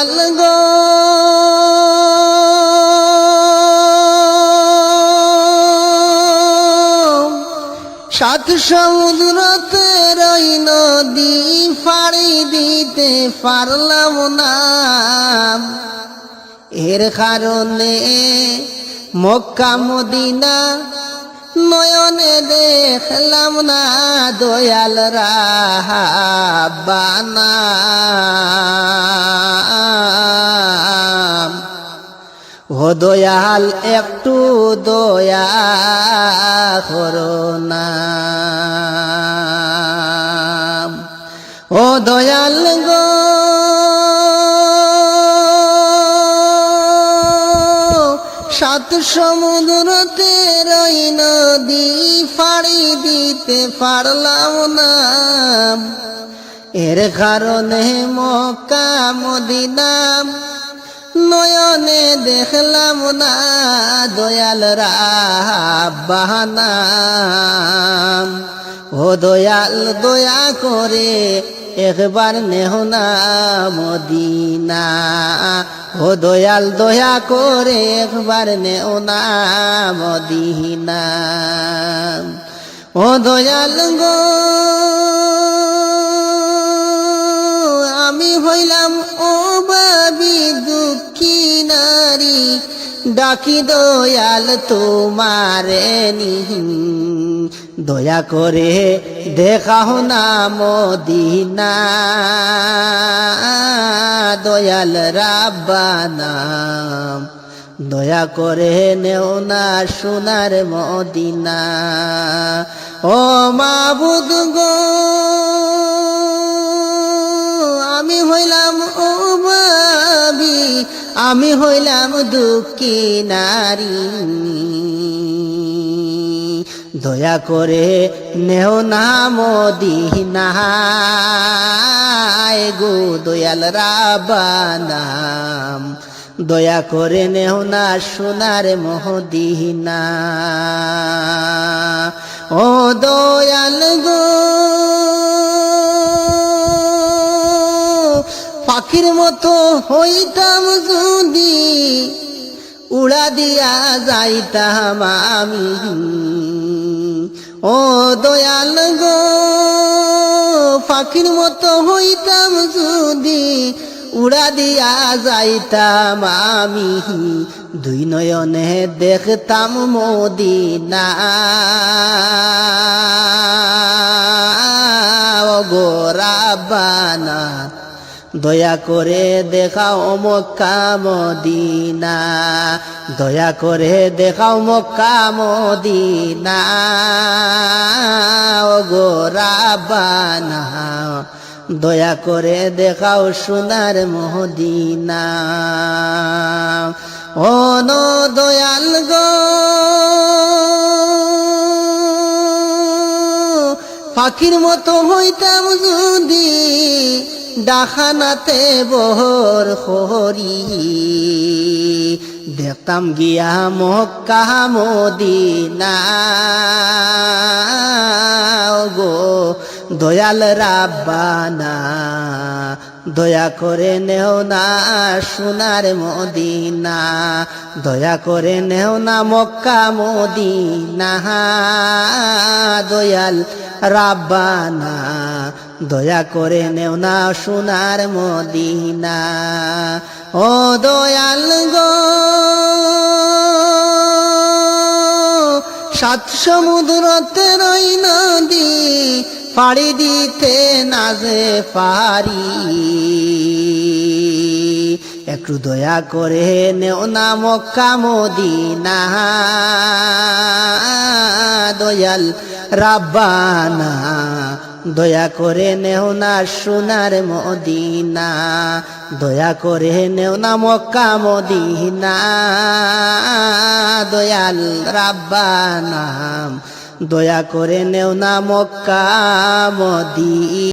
দয়াল গো। সাত সমুদ্রতে রই নদী ফাড়ি দিতে পারলাম না। এর কারণে মক্কা মদিনা নয়নে দেখলাম না দয়াল রাহাবানা। ও দয়াল, একটু দয়া করো না। ও দয়াল গো, সাত সমুদ্রতে রই নদী, ফাড়ি দিতে পারলাম না। এর কারণে মক্কা মদিনাম নয়নে দেখলাম না দয়াল রাবাহানা ও দয়াল, দয়া করে একবার নেহনা মদিনা। ও দয়াল, দয়া করে একবার নেওনা মদিনা। ও দয়াল গো নারী ডাকি দয়াল তোমারে দয়া করে দেখাও না মদিনা। দয়াল রাব্বানা, দয়া করে নেও না সোনার মদিনা। ও মাবুদ গো আমি হইলাম দুঃখী নারী। দয়া করে নেও না মদিনায় গো দয়াল রাবানাম। দয়া করে নেও না সোনার মহদিনা ও দয়াল পাখির মতো হইতাম যদি উড়া দিয়া যাইতাম আমি। ও দয়াল গো, পাখির মতো হইতাম যদি উড়া দিয়া যাইতাম আমি। দুই নয়নে দেখতাম মদিনা। ও গো রাব্বানা দয়া করে দেখাও মক্কা মদিনা। দয়া করে দেখাও মক্কা মদিনা। ও গো রাব্বানা। দয়া করে দেখাও সোনার মদিনা। ও নো দয়াল গো। পাখির মতো হইতাম যদি ডাখানাতে বহর হরি দেখতাম গিয়া মক্কা মদিনা গো। দয়াল রাব্বানা, দয়া করে নেও না সোনার মদিনা। দয়া করে নেও না মক্কা মদিনা। দয়াল রাব্বানা। দয়া করে নেও না সোনার মদিনা। ও দয়াল গো, সাত সমুদ্রতে রই নদী পাড়ি দিতে নাজে পারি। একটু দয়া করে নেও না মক্কা মদিনা। দয়াল রাব্বানা, দয়া করে নেও না সোনার মদিনা, দয়া করে নেও না মক্কা মদিনা। দয়াল রাব্বানা, দয়া করে নেও না মক্কা মদি